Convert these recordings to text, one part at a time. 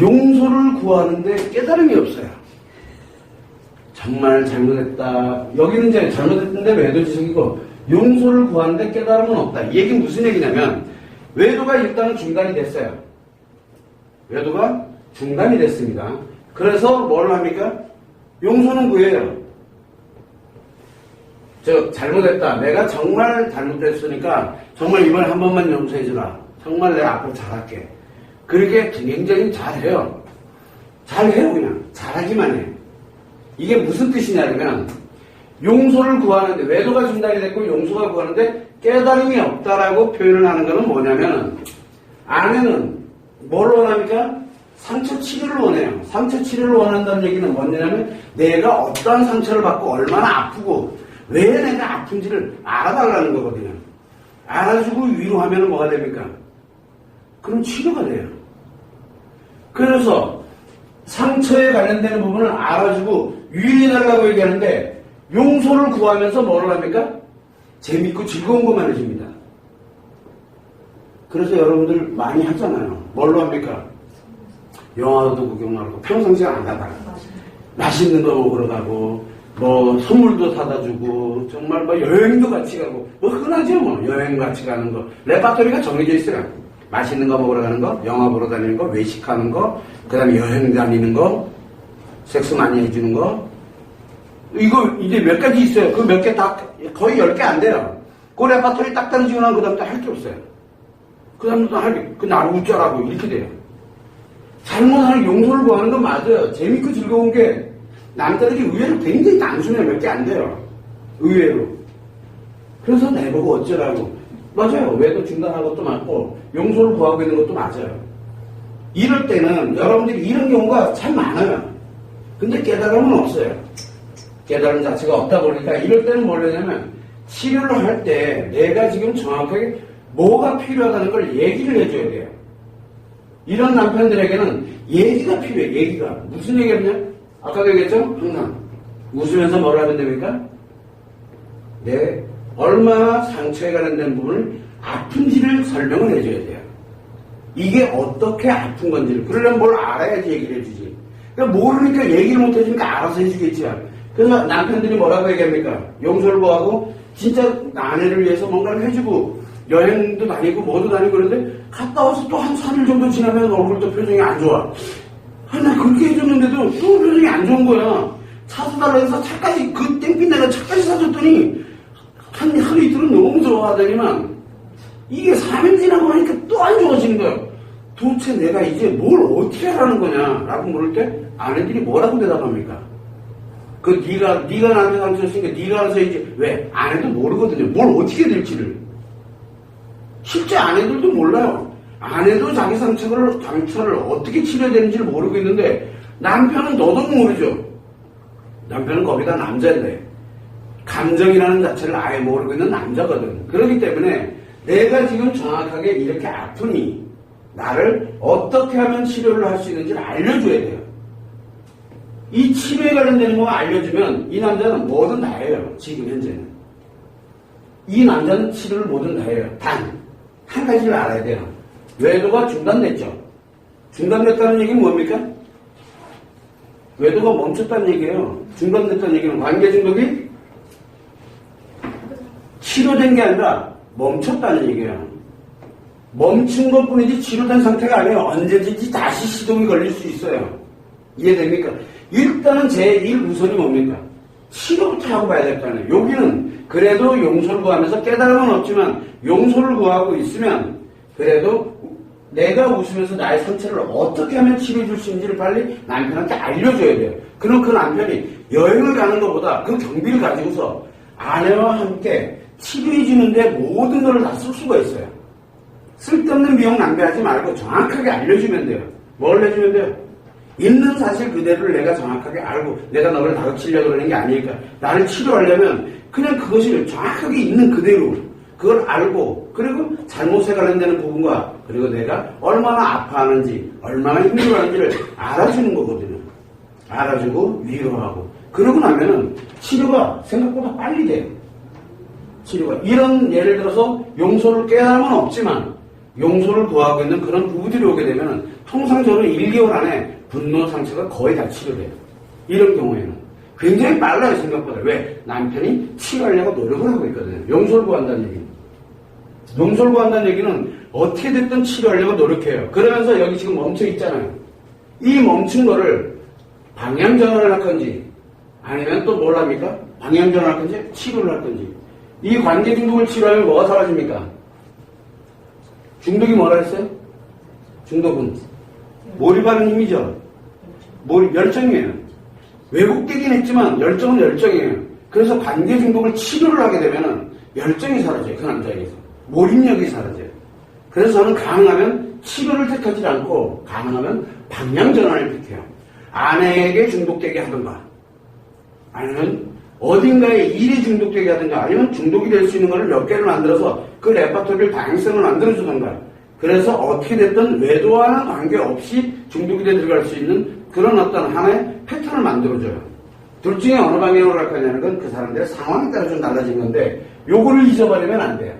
용서를 구하는데 깨달음이 없어요. 정말 잘못했다. 여기는 이제 잘못했는데 외도 지식이고 용서를 구하는데 깨달음은 없다. 이 얘기는 무슨 얘기냐면 외도가 일단은 중단이 됐어요. 외도가 중단이 됐습니다. 그래서 뭘 합니까? 용서는 구해요. 저 잘못했다. 내가 정말 잘못했으니까 정말 이번에 한 번만 용서해주라. 정말 내가 앞으로 잘할게. 그렇게 굉장히 잘해요. 잘해요 그냥. 잘하기만 해. 이게 무슨 뜻이냐면 용서를 구하는데 외도가 중단이 됐고 용서가 구하는데 깨달음이 없다라고 표현을 하는 것은 뭐냐면 아내는 뭘 원합니까? 상처 치료를 원해요. 상처 치료를 원한다는 얘기는 뭐냐면 내가 어떠한 상처를 받고 얼마나 아프고 왜 내가 아픈지를 알아달라는 거거든요. 알아주고 위로하면 뭐가 됩니까? 그럼 치료가 돼요. 그래서 상처에 관련되는 부분을 알아주고 유의해달라고 얘기하는데 용서를 구하면서 뭐를 합니까? 재밌고 즐거운 것만 해줍니다. 그래서 여러분들 많이 하잖아요. 뭘로 합니까? 영화도 구경하고 평상시에 안 가다가 맛있는 거 먹으러 가고 뭐 선물도 사다 주고 정말 뭐 여행도 같이 가고 뭐 흔하죠 뭐 여행 같이 가는 거 레파토리가 정해져 있어요. 맛있는 거 먹으러 가는 거, 영화 보러 다니는 거, 외식하는 거, 그 다음에 여행 다니는 거, 섹스 많이 해주는 거. 이거 이제 몇 가지 있어요. 그 몇 개 다 거의 열 개 안 돼요. 그 레파토리 딱 떨어지고 나면 그 다음부터 할 게 없어요. 그 다음부터 할 게, 그 나를 웃자라고 이렇게 돼요. 잘못하는 용서를 구하는 건 맞아요. 재밌고 즐거운 게 남자들이 의외로 굉장히 단순해 몇 개 안 돼요. 의외로. 그래서 내보고 어쩌라고. 맞아요. 외도 중단하는 것도 맞고 용서를 구하고 있는 것도 맞아요. 이럴 때는 여러분들이 이런 경우가 참 많아요. 근데 깨달음은 없어요. 깨달음 자체가 없다 보니까 이럴 때는 뭐냐면 치료를 할 때 내가 지금 정확하게 뭐가 필요하다는 걸 얘기를 해줘야 돼요. 이런 남편들에게는 얘기가 필요해, 얘기가. 무슨 얘기였냐? 아까도 얘기했죠? 항상. 웃으면서 뭘 하면 됩니까? 내 얼마나 상처에 관련된 부분을 아픈지를 설명을 해줘야 돼요. 이게 어떻게 아픈 건지를. 그러려면 뭘 알아야지 얘기를 해주지. 그러니까 모르니까 얘기를 못 해주니까 알아서 해주겠지요. 그래서 남편들이 뭐라고 얘기합니까? 용서를 구하고 진짜 아내를 위해서 뭔가를 해주고 여행도 다니고 뭐도 다니고 그러는데 갔다 와서 또 한 3일 정도 지나면 얼굴도 표정이 안 좋아. 아, 나 그렇게 해줬는데도 또 표정이 안 좋은 거야. 차 사달라 해서 차까지, 그 땡빛 내가 차까지 사줬더니 한 하루 이틀은 너무 좋아하더니만 이게 3일 지나고 나니까 또 안 좋아지는 거야. 도대체 내가 이제 뭘 어떻게 하라는 거냐? 라고 물을 때 아내들이 뭐라고 대답합니까? 그 네가 네가 나한테 상처 줬으니까 네가 알아서 이제 왜 아내도 모르거든요. 뭘 어떻게 될지를. 실제 아내들도 몰라요. 아내도 자기 상처를, 상처를 어떻게 치료해야 되는지를 모르고 있는데 남편은 너도 모르죠. 남편은 거기다 남자인데 감정이라는 자체를 아예 모르고 있는 남자거든. 그렇기 때문에 내가 지금 정확하게 이렇게 아프니 나를 어떻게 하면 치료를 할 수 있는지를 알려줘야 돼요. 이 치료에 관련되는 거 알려주면 이 남자는 뭐든 다 해요. 지금 현재는. 이 남자는 치료를 뭐든 다 해요. 단, 한 가지를 알아야 돼요. 외도가 중단됐죠. 중단됐다는 얘기는 뭡니까? 외도가 멈췄다는 얘기예요. 중단됐다는 얘기는 관계 중독이 치료된 게 아니라 멈췄다는 얘기예요. 멈춘 것 뿐이지 치료된 상태가 아니에요. 언제든지 다시 시동이 걸릴 수 있어요. 이해됩니까? 일단은 제1 우선이 뭡니까? 치료부터 하고 봐야 될 거 아니에요. 여기는 그래도 용서를 구하면서 깨달음은 없지만 용서를 구하고 있으면 그래도 내가 웃으면서 나의 상처를 어떻게 하면 치료해 줄 수 있는지를 빨리 남편한테 알려줘야 돼요. 그럼 그 남편이 여행을 가는 것보다 그 경비를 가지고서 아내와 함께 치료해 주는데 모든 걸 다 쓸 수가 있어요. 쓸데없는 비용 낭비하지 말고 정확하게 알려주면 돼요. 뭘 해주면 돼요? 있는 사실 그대로를 내가 정확하게 알고 내가 너를 다그치려고 그러는 게 아니니까 나를 치료하려면 그냥 그것을 정확하게 있는 그대로 그걸 알고 그리고 잘못에 관련되는 부분과 그리고 내가 얼마나 아파하는지 얼마나 힘들어하는지를 알아주는 거거든요. 알아주고 위로하고 그러고 나면은 치료가 생각보다 빨리 돼요. 치료가 이런 예를 들어서 용서를 깨달음은 없지만 용서를 구하고 있는 그런 부부들이 오게 되면 통상적으로 1, 2개월 안에 분노 상처가 거의 다 치료돼요. 이런 경우에는. 굉장히 빨라요, 생각보다. 왜? 남편이 치료하려고 노력을 하고 있거든요. 용서를 구한다는 얘기는. 용서를 구한다는 얘기는 어떻게 됐든 치료하려고 노력해요. 그러면서 여기 지금 멈춰 있잖아요. 이 멈춘 거를 방향 전환을 할 건지, 아니면 또 뭘 합니까? 방향 전환을 할 건지, 치료를 할 건지. 이 관계 중독을 치료하면 뭐가 사라집니까? 중독이 뭐라 했어요? 중독은 몰입하는 힘이죠. 몰입, 열정이에요. 왜곡되긴 했지만 열정은 열정이에요. 그래서 관계 중독을 치료를 하게 되면은 열정이 사라져요. 그 남자에게서. 몰입력이 사라져요. 그래서 저는 가능하면 치료를 택하지 않고 가능하면 방향 전환을 택해요. 아내에게 중독되게 하든가 아니면 어딘가에 일이 중독되게 하든가 아니면 중독이 될 수 있는 거를 몇 개를 만들어서 그 레파토리를 다양성을 만들어주든가 그래서 어떻게 됐든 외도와는 관계없이 중독이 돼 들어갈 수 있는 그런 어떤 하나의 패턴을 만들어줘요. 둘 중에 어느 방향으로 갈 거냐는 건 그 사람들의 상황에 따라 좀 달라진 건데 요거를 잊어버리면 안 돼요.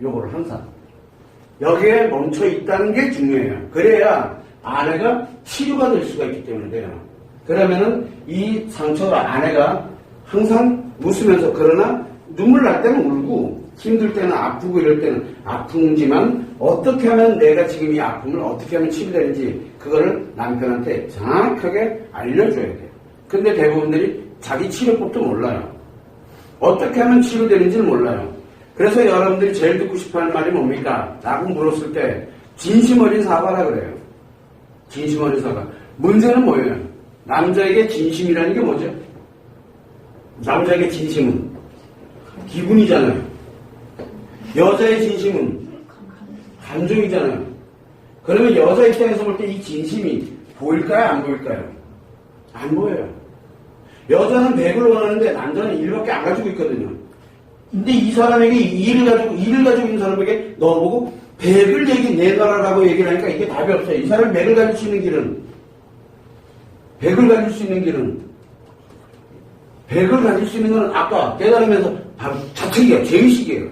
요거를 항상. 여기에 멈춰 있다는 게 중요해요. 그래야 아내가 치료가 될 수가 있기 때문에 돼요. 그러면은 이 상처가 아내가 항상 웃으면서 그러나 눈물 날 때는 울고 힘들 때는 아프고 이럴 때는 아픈지만 어떻게 하면 내가 지금 이 아픔을 어떻게 하면 치료되는지 그거를 남편한테 정확하게 알려줘야 돼요. 근데 대부분들이 자기 치료법도 몰라요. 어떻게 하면 치료되는지를 몰라요. 그래서 여러분들이 제일 듣고 싶어 하는 말이 뭡니까? 라고 물었을 때 진심 어린 사과라 그래요. 진심 어린 사과. 문제는 뭐예요? 남자에게 진심이라는 게 뭐죠? 남자에게 진심은 기분이잖아요. 여자의 진심은 감정이잖아요. 그러면 여자 입장에서 볼 때 이 진심이 보일까요? 안 보일까요? 안 보여요. 여자는 100을 원하는데 남자는 1밖에 안 가지고 있거든요. 근데 이 사람에게 일을 가지고, 일을 가지고 있는 사람에게 너보고 100을 얘기, 내놔라라고 얘기를 하니까 이게 답이 없어요. 이 사람이 100을 가질 수 있는 길은, 100을 가질 수 있는 길은, 100을 가질 수 있는 건 아까 깨달으면서 바로 자책이에요. 죄의식이에요.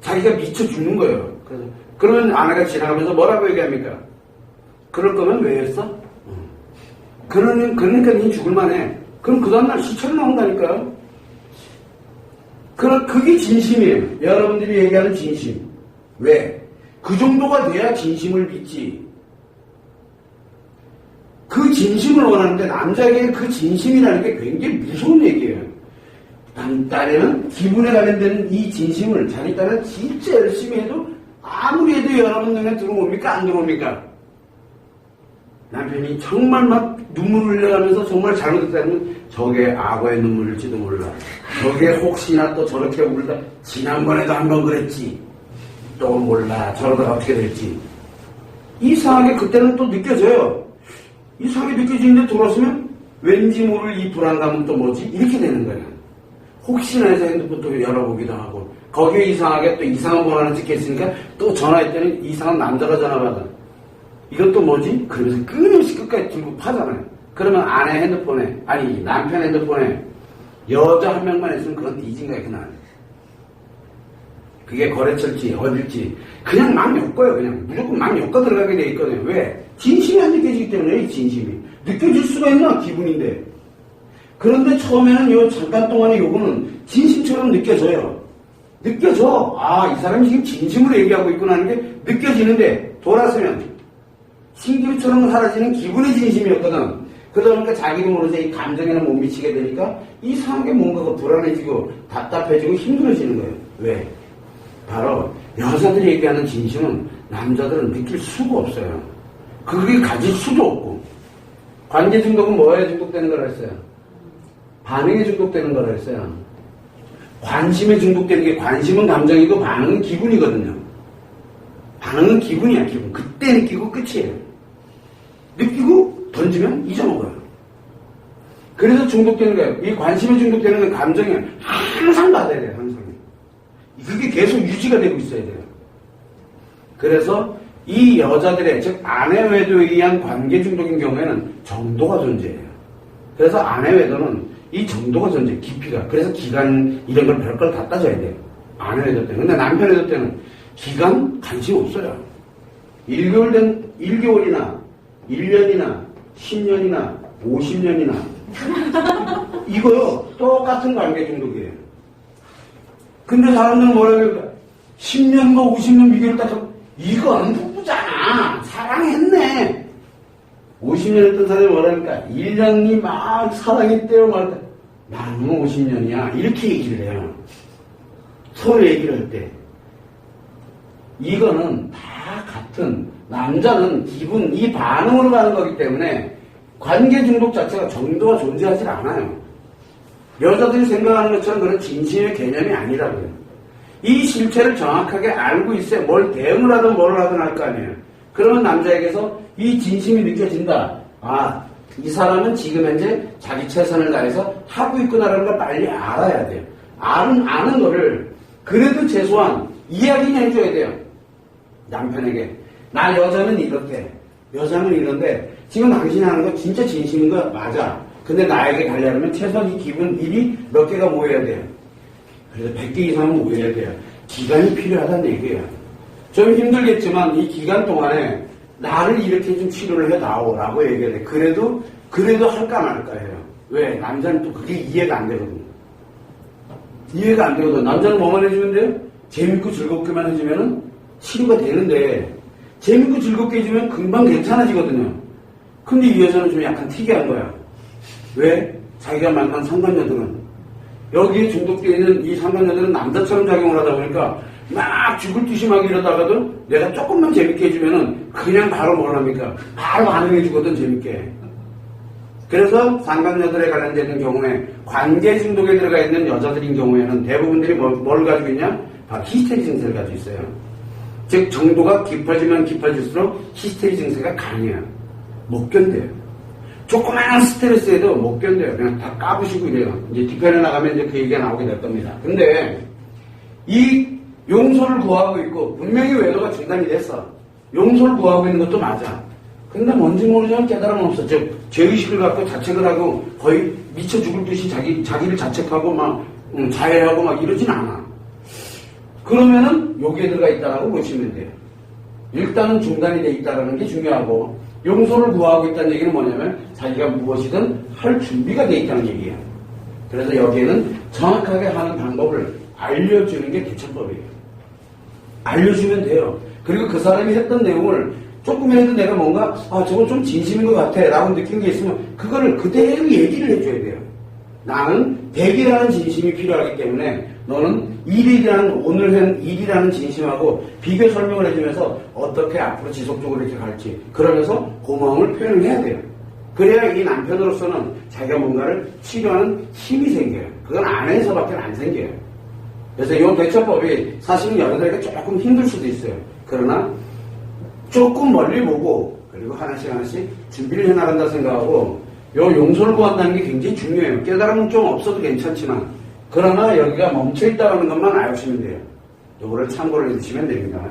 자기가 미쳐 죽는 거예요. 그래서, 그러면 아내가 지나가면서 뭐라고 얘기합니까? 그럴 거면 왜 했어? 그러니, 그러니까 니 죽을 만해. 그럼 그 다음날 시체로 나온다니까요. 그럼 그게 진심이에요. 여러분들이 얘기하는 진심. 왜? 그 정도가 돼야 진심을 믿지. 그 진심을 원하는데 남자에게 그 진심이라는 게 굉장히 무서운 얘기예요. 남 딸에는 기분에 관련된 이 진심을 자기 딸은 진짜 열심히 해도 아무리 해도 여러분 눈에 들어옵니까? 안 들어옵니까? 남편이 정말 막 눈물을 흘려가면서 정말 잘못했다면 저게 악어의 눈물일지도 몰라. 저게 혹시나 또 저렇게 울다 지난번에도 한 번 그랬지. 또 몰라. 저러다가 어떻게 될지. 이상하게 그때는 또 느껴져요. 이상하게 느껴지는데 돌아서면 왠지 모를 이 불안감은 또 뭐지? 이렇게 되는 거예요. 혹시나 해서 핸드폰 또 열어보기도 하고 거기에 이상하게 또 이상한 번호 하나 찍혀있으니까 또 전화했더니 이상한 남자가 전화 받아. 이건 또 뭐지? 그러면서 끊임없이 끝까지 들고 파잖아요. 그러면 아내 핸드폰에, 아니, 남편 핸드폰에 여자 한 명만 있으면 그건 뒤진 거야, 그날. 그게 거래처일지, 어딜지. 그냥 막 엮어요, 그냥. 무조건 막 엮어 들어가게 돼 있거든요. 왜? 진심이 안 느껴지기 때문에, 이 진심이. 느껴질 수가 있나, 기분인데. 그런데 처음에는 요 잠깐 동안의 요거는 진심처럼 느껴져요. 느껴져. 아, 이 사람이 지금 진심으로 얘기하고 있구나 하는 게 느껴지는데, 돌아서면 신기루처럼 사라지는 기분의 진심이었거든. 그러다 보니까 자기도 모르게 이 감정에는 못 미치게 되니까 이상하게 뭔가가 불안해지고 답답해지고 힘들어지는 거예요. 왜? 바로 여자들이 얘기하는 진심은 남자들은 느낄 수가 없어요. 그게 가질 수도 없고. 관계 중독은 뭐에 중독되는 거라 했어요? 반응에 중독되는 거라 했어요. 관심에 중독되는 게 관심은 감정이고 반응은 기분이거든요. 반응은 기분이야, 기분. 그때 느끼고 끝이에요. 느끼고 던지면 잊어먹어요. 그래서 중독되는 거예요. 이 관심에 중독되는 건 감정이 항상 받아야 돼요, 항상. 그게 계속 유지가 되고 있어야 돼요. 그래서 이 여자들의, 즉, 아내 외도에 의한 관계 중독인 경우에는 정도가 존재해요. 그래서 아내 외도는 이 정도가 존재해요, 깊이가. 그래서 기간, 이런 걸 별걸 다 따져야 돼요. 아내 외도 때는. 근데 남편 외도 때는 기간 관심 없어요. 1개월 된, 1개월이나, 1년이나, 10년이나, 50년이나. 이거요, 똑같은 관계 중독이에요. 근데 사람들은 뭐라 그럴까? 10년과 50년 비교를 딱 하고, 이건 부부잖아. 사랑했네. 50년 했던 사람이 뭐라니까? 1년이 막 사랑했대요. 말까? 나는 50년이야. 이렇게 얘기를 해요. 서로 얘기를 할 때. 이거는 다 같은, 남자는 기분, 이 반응으로 가는 거기 때문에 관계 중독 자체가 정도가 존재하지 않아요. 여자들이 생각하는 것처럼 그런 진심의 개념이 아니라고요. 이 실체를 정확하게 알고 있어야 뭘 대응을 하든 뭘 하든 할 거 아니에요. 그러면 남자에게서 이 진심이 느껴진다. 아, 이 사람은 지금 현재 자기 최선을 다해서 하고 있구나라는 걸 빨리 알아야 돼요. 아는, 아는 거를 그래도 최소한 이야기는 해줘야 돼요. 남편에게. 나 여자는 이렇게. 여자는 이런데 지금 당신이 하는 거 진짜 진심인 거 맞아. 근데 나에게 가려면 최소한 이 기분 일이 몇 개가 모여야 돼요. 그래서 100개 이상은 모여야 돼요. 기간이 필요하다는 얘기예요. 좀 힘들겠지만 이 기간 동안에 나를 이렇게 좀 치료를 해 나오라고 얘기를 해. 그래도, 그래도 할까 말까예요. 왜? 남자는 또 그게 이해가 안 되거든요. 이해가 안 되거든. 남자는 뭐만 해주면 돼요? 재밌고 즐겁게만 해주면은 치료가 되는데, 재밌고 즐겁게 해주면 금방 괜찮아지거든요. 근데 이 여자는 좀 약간 특이한 거야. 왜? 자기가 만난 상관녀들은 여기에 중독되어 있는 이 상관녀들은 남자처럼 작용을 하다 보니까 막 죽을 듯이 막 이러다가도 내가 조금만 재밌게 해주면은 그냥 바로 뭘 합니까? 바로 반응해주거든, 재밌게. 그래서 상관녀들에 관련되는 경우에 관계 중독에 들어가 있는 여자들인 경우에는 대부분들이 뭘, 뭘 가지고 있냐? 바로 히스테리 증세를 가지고 있어요. 즉 정도가 깊어지면 깊어질수록 히스테리 증세가 강해요. 못 견뎌요. 조그마한 스트레스에도 못 견뎌요. 그냥 다 까부시고 이래요. 이제 뒤편에 나가면 이제 그 얘기가 나오게 될 겁니다. 근데 이 용서를 구하고 있고 분명히 외도가 중단이 됐어. 용서를 구하고 있는 것도 맞아. 근데 뭔지 모르지만 깨달음은 없어. 즉 죄의식을 갖고 자책을 하고 거의 미쳐 죽을 듯이 자기 자기를 자책하고 막 음, 자해하고 막 이러진 않아. 그러면은 여기에 들어가 있다라고 보시면 돼요. 일단은 중단이 돼 있다는 게 중요하고 용서를 구하고 있다는 얘기는 뭐냐면 자기가 무엇이든 할 준비가 돼 있다는 얘기예요. 그래서 여기에는 정확하게 하는 방법을 알려주는 게 대처법이에요. 알려주면 돼요. 그리고 그 사람이 했던 내용을 조금이라도 내가 뭔가 아 저건 좀 진심인 것 같아 라고 느낀 게 있으면 그거를 그대로 얘기를 해줘야 돼요. 나는 100이라는 진심이 필요하기 때문에 너는 일이라는 오늘 한 일이라는 진심하고 비교 설명을 해주면서 어떻게 앞으로 지속적으로 이렇게 갈지 그러면서 고마움을 표현을 해야 돼요. 그래야 이 남편으로서는 자기가 뭔가를 치료하는 힘이 생겨요. 그건 안에서밖에 안 생겨요. 그래서 이 대처법이 사실은 여러분들에게 조금 힘들 수도 있어요. 그러나 조금 멀리 보고 그리고 하나씩 하나씩 준비를 해나간다 생각하고 요 용서를 구한다는 게 굉장히 중요해요. 깨달음은 좀 없어도 괜찮지만 그러나 여기가 멈춰 있다는 것만 아시면 돼요. 요거를 참고를 해주시면 됩니다.